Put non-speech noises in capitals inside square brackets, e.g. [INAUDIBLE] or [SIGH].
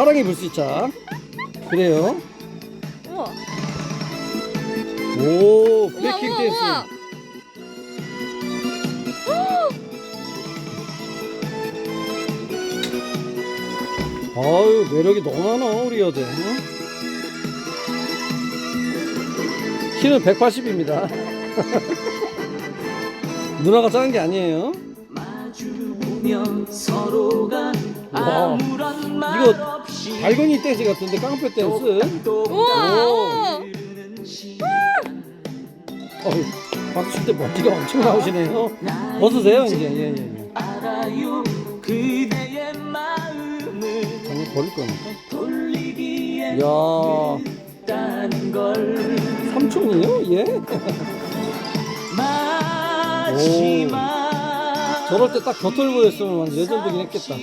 사랑의 불시착. 그래요. 우와. 오, 우와 우와 댄스. 우와. 아유, 매력이 너무 많아, 우리. 응? 키는 180입니다. [LAUGHS] 누나가 작은 게 아니에요. 마주보면 서로가 와, 아무런 말 이거 달건이 댄스 같은데, 깡패 댄스. 우와. 오. 어휴, 박수 칠때 먼지가 엄청 나오시네요. 벗으세요, 이제. 예, 예. 알아요 그대의 마음을 당연히 버릴 거니까. 돌리기에 있다는 걸 삼촌이요? 예? 마지막 저럴 때 딱 곁을 보였으면 완전 레전드긴 했겠다.